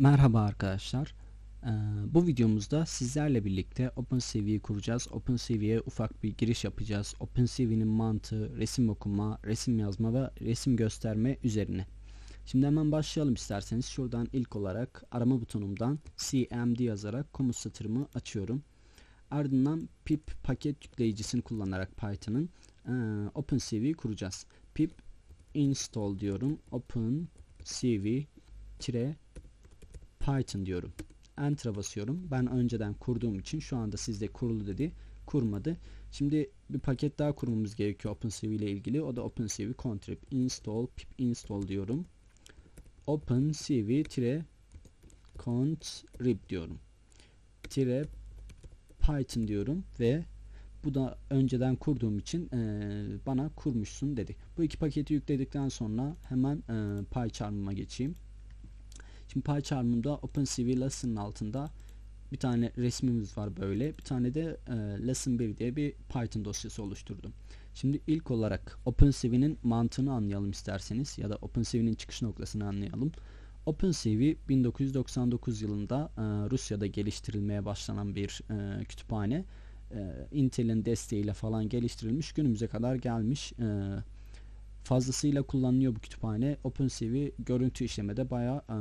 Merhaba arkadaşlar. Ee, bu videomuzda sizlerle birlikte OpenCV'yi kuracağız. OpenCV'ye ufak bir giriş yapacağız. OpenCV'nin mantığı, resim okuma, resim yazma ve resim gösterme üzerine. Şimdi hemen başlayalım isterseniz. Şuradan ilk olarak arama butonumdan cmd yazarak komut satırımı açıyorum. Ardından pip paket yükleyicisini kullanarak Python'ın e, OpenCV'yi kuracağız. pip install diyorum. OpenCV Python diyorum. Enter'a basıyorum. Ben önceden kurduğum için şu anda sizde kurulu dedi. Kurmadı. Şimdi bir paket daha kurmamız gerekiyor OpenCV ile ilgili. O da OpenCV contrib install pip install diyorum. OpenCV contrib diyorum. Tire Python diyorum ve bu da önceden kurduğum için e, bana kurmuşsun dedi. Bu iki paketi yükledikten sonra hemen e, PyCharm'ıma geçeyim. Şimdi PyCharm'ımda OpenCV Lesson'ın altında bir tane resmimiz var böyle. Bir tane de e, Lesson 1 diye bir Python dosyası oluşturdum. Şimdi ilk olarak OpenCV'nin mantığını anlayalım isterseniz ya da OpenCV'nin çıkış noktasını anlayalım. OpenCV 1999 yılında e, Rusya'da geliştirilmeye başlanan bir e, kütüphane. E, Intel'in desteğiyle falan geliştirilmiş günümüze kadar gelmiş. E, fazlasıyla kullanılıyor bu kütüphane. OpenCV görüntü işlemede bayağı e,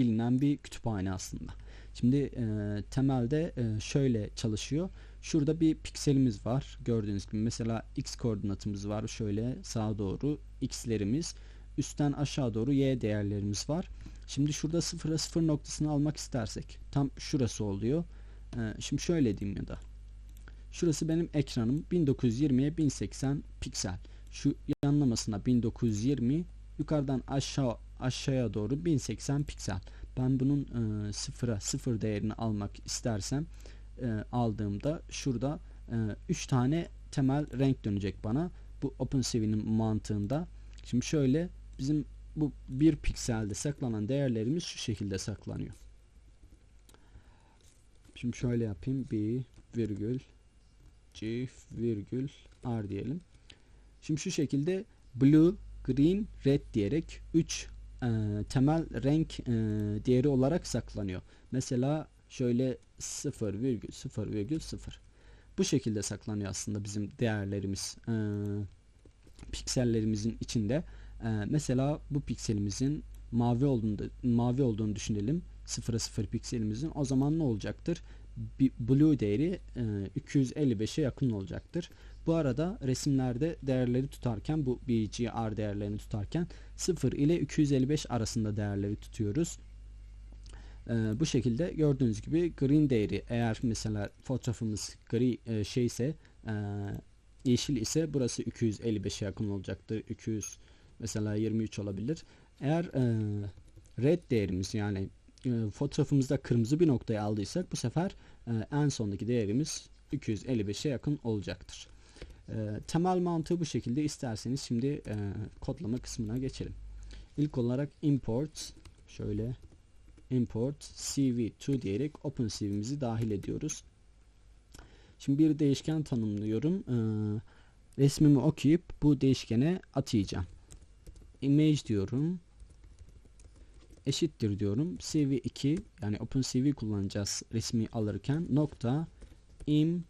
bilinen bir kütüphane aslında. Şimdi e, temelde e, şöyle çalışıyor. Şurada bir pikselimiz var. Gördüğünüz gibi mesela x koordinatımız var. Şöyle sağa doğru x'lerimiz. Üstten aşağı doğru y değerlerimiz var. Şimdi şurada sıfıra sıfır noktasını almak istersek tam şurası oluyor. E, şimdi şöyle diyeyim ya da. Şurası benim ekranım 1920'ye 1080 piksel. Şu yanlamasına 1920 yukarıdan aşağı aşağıya doğru 1080 piksel. Ben bunun e, sıfıra sıfır değerini almak istersem e, aldığımda şurada 3 e, tane temel renk dönecek bana. Bu OpenCV'nin mantığında. Şimdi şöyle bizim bu bir pikselde saklanan değerlerimiz şu şekilde saklanıyor. Şimdi şöyle yapayım. Bir virgül G virgül R diyelim. Şimdi şu şekilde blue, green, red diyerek 3 e, temel renk e, değeri olarak saklanıyor. Mesela şöyle 0,0,0 bu şekilde saklanıyor aslında bizim değerlerimiz e, piksellerimizin içinde. E, mesela bu pikselimizin mavi olduğunu mavi olduğunu düşünelim. 0'a 0 pikselimizin o zaman ne olacaktır? blue değeri e, 255'e yakın olacaktır. Bu arada resimlerde değerleri tutarken bu BGR değerlerini tutarken 0 ile 255 arasında değerleri tutuyoruz. Ee, bu şekilde gördüğünüz gibi green değeri eğer mesela fotoğrafımız gri e, şeyse e, yeşil ise burası 255'e yakın olacaktır. 200 mesela 23 olabilir. Eğer e, red değerimiz yani e, fotoğrafımızda kırmızı bir noktayı aldıysak bu sefer e, en sondaki değerimiz 255'e yakın olacaktır. E, temel mantığı bu şekilde isterseniz şimdi e, kodlama kısmına geçelim. İlk olarak import şöyle import cv2 diyerek OpenCV'mizi dahil ediyoruz. Şimdi bir değişken tanımlıyorum. E, resmimi okuyup bu değişkene atayacağım. Image diyorum. Eşittir diyorum. cv2 yani OpenCV kullanacağız resmi alırken nokta im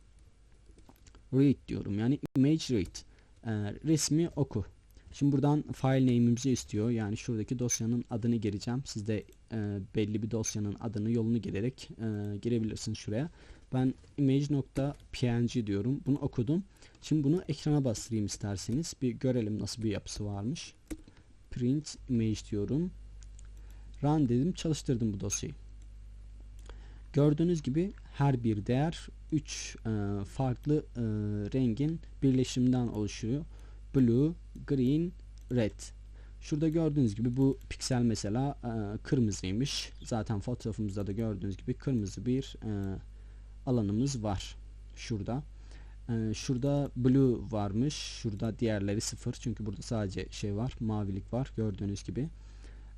read diyorum. Yani image read. E, resmi oku. Şimdi buradan file name'imizi istiyor. Yani şuradaki dosyanın adını gireceğim. Siz de e, belli bir dosyanın adını yolunu girerek e, girebilirsiniz şuraya. Ben image.png diyorum. Bunu okudum. Şimdi bunu ekrana bastırayım isterseniz. Bir görelim nasıl bir yapısı varmış. Print image diyorum. Run dedim. Çalıştırdım bu dosyayı. Gördüğünüz gibi her bir değer 3 e, farklı e, rengin birleşiminden oluşuyor. Blue, green, red. Şurada gördüğünüz gibi bu piksel mesela e, kırmızıymış. Zaten fotoğrafımızda da gördüğünüz gibi kırmızı bir e, alanımız var. Şurada. E, şurada blue varmış. Şurada diğerleri sıfır. Çünkü burada sadece şey var. Mavilik var. Gördüğünüz gibi.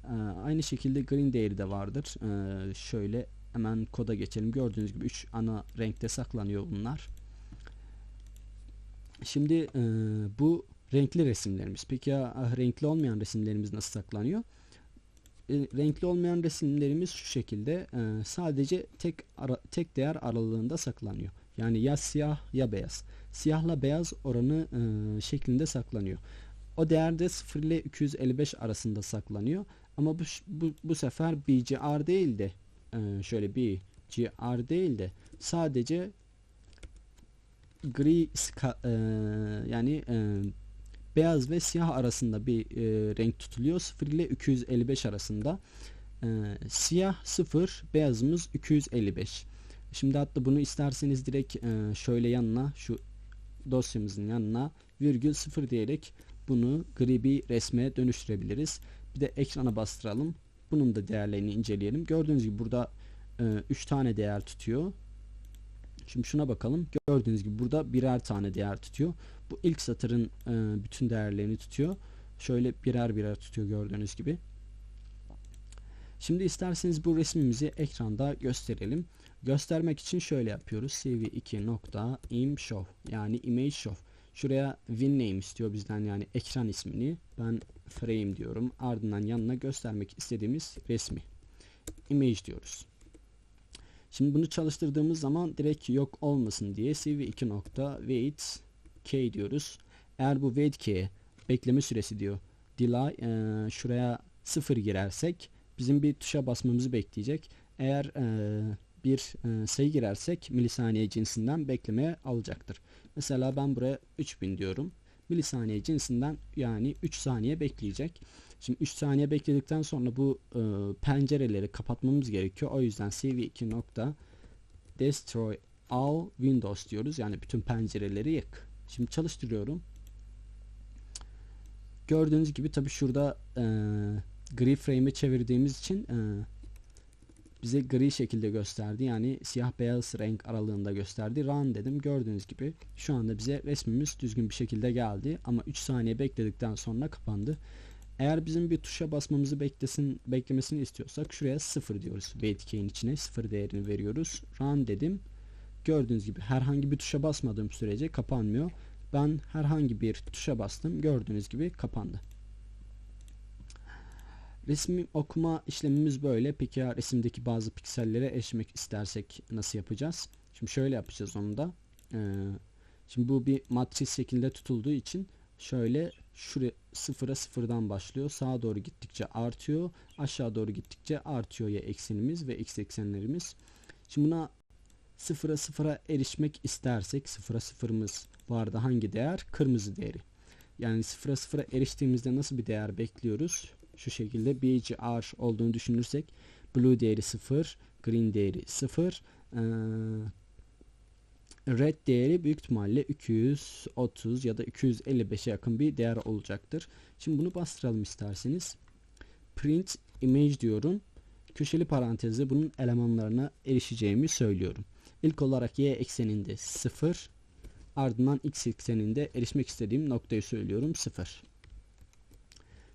E, aynı şekilde green değeri de vardır. E, şöyle Hemen koda geçelim. Gördüğünüz gibi 3 ana renkte saklanıyor bunlar. Şimdi e, bu renkli resimlerimiz. Peki ya ah, renkli olmayan resimlerimiz nasıl saklanıyor? e, renkli olmayan resimlerimiz şu şekilde e, sadece tek ara, tek değer aralığında saklanıyor. Yani ya siyah ya beyaz. Siyahla beyaz oranı e, şeklinde saklanıyor. O değer de 0 ile 255 arasında saklanıyor. Ama bu bu, bu sefer BGR değil de e, şöyle BGR değil de sadece gri e, yani e, beyaz ve siyah arasında bir renk tutuluyor. 0 ile 255 arasında. Siyah 0, beyazımız 255. Şimdi hatta bunu isterseniz direkt şöyle yanına şu dosyamızın yanına virgül 0 diyerek bunu gri bir resme dönüştürebiliriz. Bir de ekrana bastıralım. Bunun da değerlerini inceleyelim. Gördüğünüz gibi burada 3 e, tane değer tutuyor. Şimdi şuna bakalım. Gördüğünüz gibi burada birer tane değer tutuyor. Bu ilk satırın e, bütün değerlerini tutuyor. Şöyle birer birer tutuyor gördüğünüz gibi. Şimdi isterseniz bu resmimizi ekranda gösterelim. Göstermek için şöyle yapıyoruz. cv2.imshow yani image show. Şuraya WinName istiyor bizden yani ekran ismini. Ben frame diyorum. Ardından yanına göstermek istediğimiz resmi. Image diyoruz. Şimdi bunu çalıştırdığımız zaman direkt yok olmasın diye cv2 nokta wait k diyoruz. Eğer bu wait k bekleme süresi diyor. Delay e, şuraya 0 girersek bizim bir tuşa basmamızı bekleyecek. Eğer e, bir e, sayı girersek milisaniye cinsinden beklemeye alacaktır. Mesela ben buraya 3000 diyorum. Milisaniye cinsinden yani 3 saniye bekleyecek. Şimdi 3 saniye bekledikten sonra bu e, pencereleri kapatmamız gerekiyor. O yüzden cv2 nokta destroy all windows diyoruz. Yani bütün pencereleri yık. Şimdi çalıştırıyorum. Gördüğünüz gibi tabi şurada e, gri frame'e çevirdiğimiz için e, bize gri şekilde gösterdi. Yani siyah beyaz renk aralığında gösterdi. Run dedim. Gördüğünüz gibi şu anda bize resmimiz düzgün bir şekilde geldi. Ama 3 saniye bekledikten sonra kapandı. Eğer bizim bir tuşa basmamızı beklesin, beklemesini istiyorsak şuraya 0 diyoruz. Wait key'in içine 0 değerini veriyoruz. Run dedim. Gördüğünüz gibi herhangi bir tuşa basmadığım sürece kapanmıyor. Ben herhangi bir tuşa bastım. Gördüğünüz gibi kapandı. Resim okuma işlemimiz böyle. Peki ya resimdeki bazı piksellere erişmek istersek nasıl yapacağız? Şimdi şöyle yapacağız onu da. Ee, şimdi bu bir matris şekilde tutulduğu için şöyle şuraya sıfıra sıfırdan başlıyor. Sağa doğru gittikçe artıyor. Aşağı doğru gittikçe artıyor ya eksenimiz ve x eksenlerimiz. Şimdi buna sıfıra sıfıra erişmek istersek sıfıra sıfırımız vardı hangi değer? Kırmızı değeri. Yani sıfıra sıfıra eriştiğimizde nasıl bir değer bekliyoruz? Şu şekilde BGR olduğunu düşünürsek blue değeri 0, green değeri 0, ee, red değeri büyük ihtimalle 230 ya da 255'e yakın bir değer olacaktır. Şimdi bunu bastıralım isterseniz. Print image diyorum. Köşeli parantezde bunun elemanlarına erişeceğimi söylüyorum. İlk olarak y ekseninde 0 ardından x ekseninde erişmek istediğim noktayı söylüyorum 0.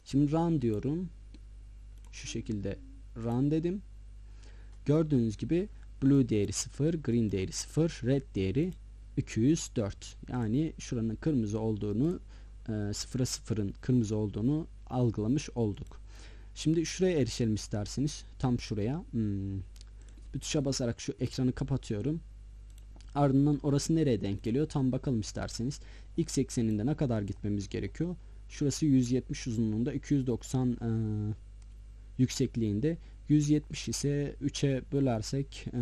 Şimdi run diyorum. Şu şekilde run dedim. Gördüğünüz gibi blue değeri 0, green değeri 0, red değeri 204. Yani şuranın kırmızı olduğunu, e, 0'a 0'ın kırmızı olduğunu algılamış olduk. Şimdi şuraya erişelim isterseniz. Tam şuraya. Hmm. Bir tuşa basarak şu ekranı kapatıyorum. Ardından orası nereye denk geliyor? Tam bakalım isterseniz. X ekseninde ne kadar gitmemiz gerekiyor? Şurası 170 uzunluğunda 290 e, yüksekliğinde. 170 ise 3'e bölersek e,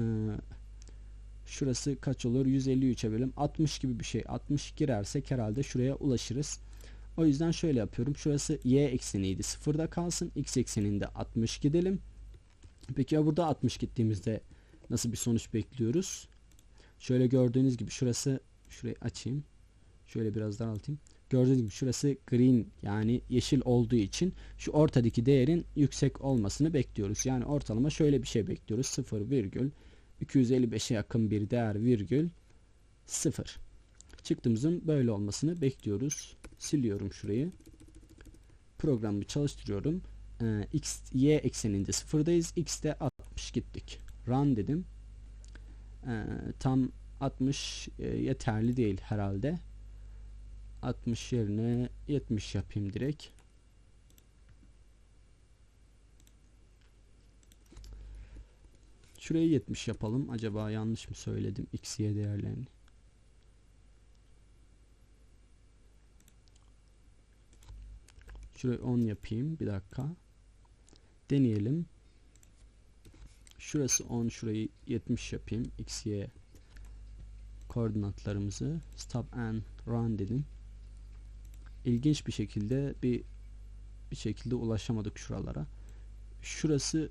şurası kaç olur? 153'e bölüm 60 gibi bir şey. 60 girersek herhalde şuraya ulaşırız. O yüzden şöyle yapıyorum. Şurası y ekseniydi. Sıfırda kalsın. X ekseninde 60 gidelim. Peki ya burada 60 gittiğimizde nasıl bir sonuç bekliyoruz? Şöyle gördüğünüz gibi şurası şurayı açayım. Şöyle biraz daraltayım Gördüğünüz gibi şurası green yani yeşil olduğu için şu ortadaki değerin yüksek olmasını bekliyoruz. Yani ortalama şöyle bir şey bekliyoruz. 0 virgül 255'e yakın bir değer virgül 0. Çıktığımızın böyle olmasını bekliyoruz. Siliyorum şurayı. Programı çalıştırıyorum. Ee, x, y ekseninde sıfırdayız. x'te 60 gittik. Run dedim. Ee, tam 60 e, yeterli değil herhalde. 60 yerine 70 yapayım direkt. Şuraya 70 yapalım. Acaba yanlış mı söyledim x, y değerlerini? Şuraya 10 yapayım. Bir dakika. Deneyelim. Şurası 10. Şurayı 70 yapayım. X, Y koordinatlarımızı stop and run dedim. İlginç bir şekilde bir bir şekilde ulaşamadık şuralara. Şurası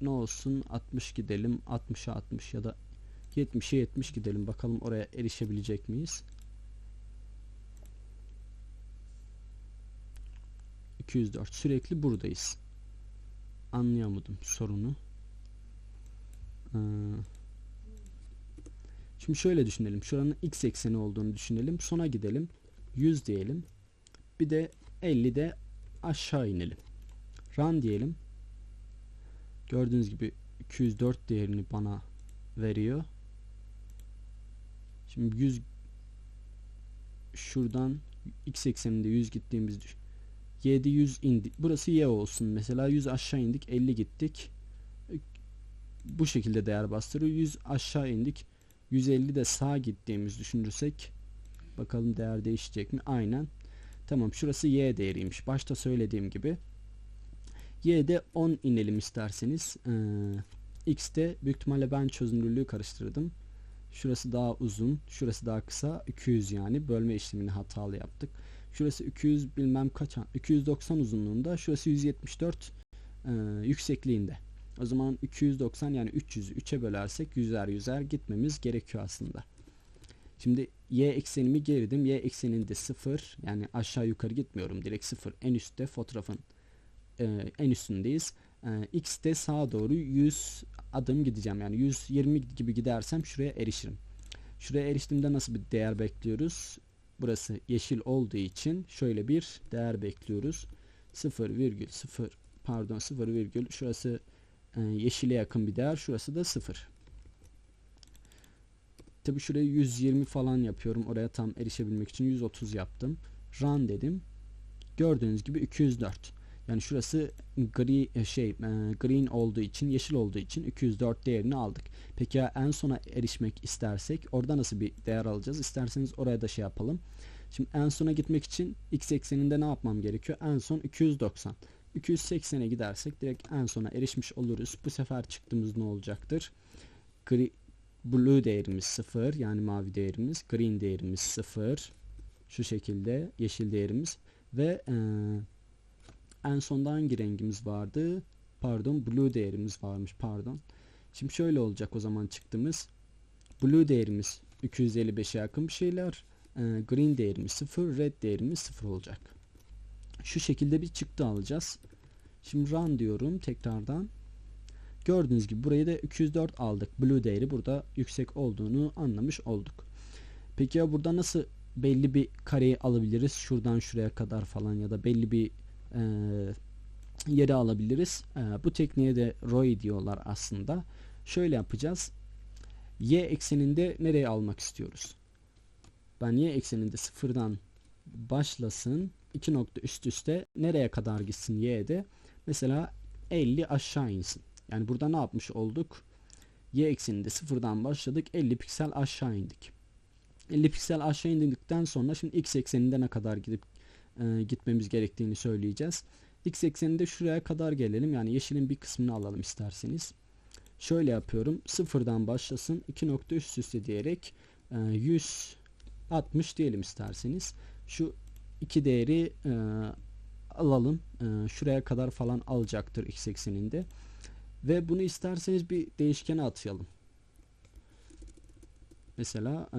ne olsun 60 gidelim 60'a 60 ya da 70'e 70 gidelim bakalım oraya erişebilecek miyiz? 204 sürekli buradayız. Anlayamadım sorunu. Ee, şimdi şöyle düşünelim. Şuranın x ekseni olduğunu düşünelim. Sona gidelim. 100 diyelim. Bir de 50 de aşağı inelim. Run diyelim. Gördüğünüz gibi 204 değerini bana veriyor. Şimdi 100 şuradan x ekseninde 100 gittiğimiz düşün. 7 100 indi. Burası y olsun. Mesela 100 aşağı indik. 50 gittik. Bu şekilde değer bastırıyor. 100 aşağı indik. 150 de sağa gittiğimiz düşünürsek bakalım değer değişecek mi? Aynen. Tamam şurası y değeriymiş. Başta söylediğim gibi. Y'de 10 inelim isterseniz. Ee, X'te büyük ihtimalle ben çözünürlüğü karıştırdım. Şurası daha uzun. Şurası daha kısa. 200 yani. Bölme işlemini hatalı yaptık. Şurası 200 bilmem kaç 290 uzunluğunda. Şurası 174 e, yüksekliğinde. O zaman 290 yani 300'ü 3'e bölersek yüzer yüzer gitmemiz gerekiyor aslında. Şimdi y eksenimi geridim. Y ekseninde 0 yani aşağı yukarı gitmiyorum. Direkt 0 en üstte fotoğrafın e, en üstündeyiz. E, x'te sağa doğru 100 adım gideceğim. Yani 120 gibi gidersem şuraya erişirim. Şuraya eriştiğimde nasıl bir değer bekliyoruz? Burası yeşil olduğu için şöyle bir değer bekliyoruz. 0,0 pardon 0, virgül şurası e, yeşile yakın bir değer. Şurası da 0. Tabi şuraya 120 falan yapıyorum. Oraya tam erişebilmek için 130 yaptım. Run dedim. Gördüğünüz gibi 204. Yani şurası gri şey green olduğu için yeşil olduğu için 204 değerini aldık. Peki ya en sona erişmek istersek orada nasıl bir değer alacağız? İsterseniz oraya da şey yapalım. Şimdi en sona gitmek için x ekseninde ne yapmam gerekiyor? En son 290. 280'e gidersek direkt en sona erişmiş oluruz. Bu sefer çıktığımız ne olacaktır? Gri, blue değerimiz 0 yani mavi değerimiz. Green değerimiz 0. Şu şekilde yeşil değerimiz ve eee en sonda hangi rengimiz vardı? Pardon blue değerimiz varmış pardon. Şimdi şöyle olacak o zaman çıktığımız. Blue değerimiz 255'e yakın bir şeyler. E, green değerimiz 0, red değerimiz 0 olacak. Şu şekilde bir çıktı alacağız. Şimdi run diyorum tekrardan. Gördüğünüz gibi burayı da 204 aldık. Blue değeri burada yüksek olduğunu anlamış olduk. Peki ya burada nasıl belli bir kareyi alabiliriz? Şuradan şuraya kadar falan ya da belli bir e, yere alabiliriz. E, bu tekniğe de ROI diyorlar aslında. Şöyle yapacağız. Y ekseninde nereye almak istiyoruz? Ben y ekseninde sıfırdan başlasın. iki nokta üst üste nereye kadar gitsin y'de? Mesela 50 aşağı insin. Yani burada ne yapmış olduk? Y ekseninde sıfırdan başladık. 50 piksel aşağı indik. 50 piksel aşağı indikten sonra şimdi x ekseninde ne kadar gidip e, gitmemiz gerektiğini söyleyeceğiz. X ekseninde şuraya kadar gelelim. Yani yeşilin bir kısmını alalım isterseniz. Şöyle yapıyorum. Sıfırdan başlasın. 2 nokta üst üste diyerek e, 160 diyelim isterseniz. Şu iki değeri e, alalım. E, şuraya kadar falan alacaktır x ekseninde. Ve bunu isterseniz bir değişkene atayalım. Mesela e,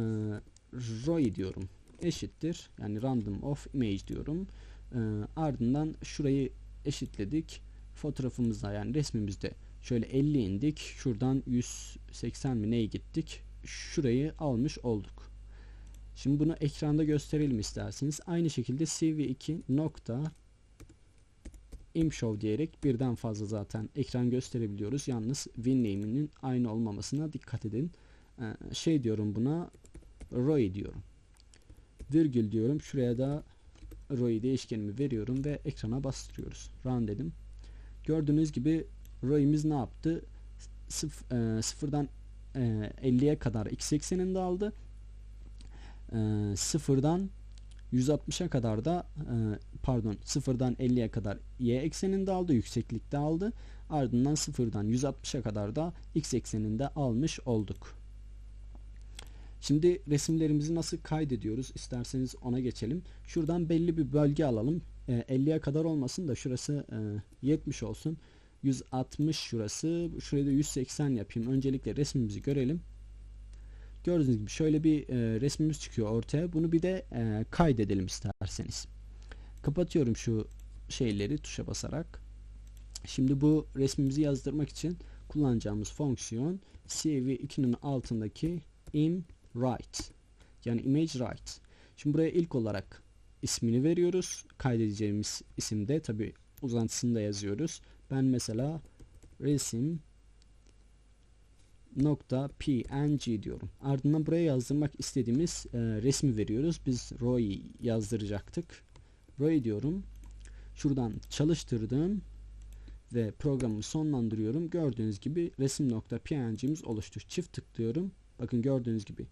ROI diyorum eşittir. Yani random of image diyorum. E, ardından şurayı eşitledik. Fotoğrafımızda yani resmimizde şöyle 50 indik. Şuradan 180 mi neye gittik? Şurayı almış olduk. Şimdi bunu ekranda gösterelim isterseniz. Aynı şekilde cv2 nokta imshow diyerek birden fazla zaten ekran gösterebiliyoruz. Yalnız winname'inin aynı olmamasına dikkat edin. Ee, şey diyorum buna ROI diyorum virgül diyorum. Şuraya da ROI değişkenimi veriyorum ve ekrana bastırıyoruz. Run dedim. Gördüğünüz gibi ROI'miz ne yaptı? sıf- e, sıfırdan e, 50'ye kadar x ekseninde aldı. E, sıfırdan 160'a kadar da e, pardon sıfırdan 50'ye kadar y ekseninde aldı yükseklikte aldı ardından sıfırdan 160'a kadar da x ekseninde almış olduk. Şimdi resimlerimizi nasıl kaydediyoruz isterseniz ona geçelim. Şuradan belli bir bölge alalım. E, 50'ye kadar olmasın da şurası e, 70 olsun. 160 şurası. Şurayı da 180 yapayım. Öncelikle resmimizi görelim. Gördüğünüz gibi şöyle bir e, resmimiz çıkıyor ortaya. Bunu bir de e, kaydedelim isterseniz. Kapatıyorum şu şeyleri tuşa basarak. Şimdi bu resmimizi yazdırmak için kullanacağımız fonksiyon CV2'nin altındaki im write yani image write. Şimdi buraya ilk olarak ismini veriyoruz. Kaydedeceğimiz isimde tabi uzantısını da yazıyoruz. Ben mesela resim nokta png diyorum. Ardından buraya yazdırmak istediğimiz e, resmi veriyoruz. Biz Roy yazdıracaktık. Roy diyorum. Şuradan çalıştırdım ve programı sonlandırıyorum. Gördüğünüz gibi resim nokta png'miz oluştu. Çift tıklıyorum. Bakın gördüğünüz gibi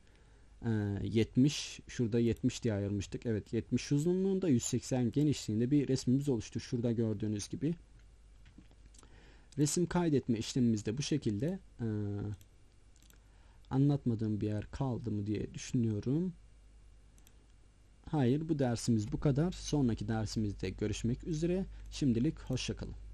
e, 70 şurada 70 diye ayırmıştık. Evet 70 uzunluğunda 180 genişliğinde bir resmimiz oluştu. Şurada gördüğünüz gibi. Resim kaydetme işlemimiz de bu şekilde. Ee, anlatmadığım bir yer kaldı mı diye düşünüyorum. Hayır bu dersimiz bu kadar. Sonraki dersimizde görüşmek üzere. Şimdilik hoşçakalın.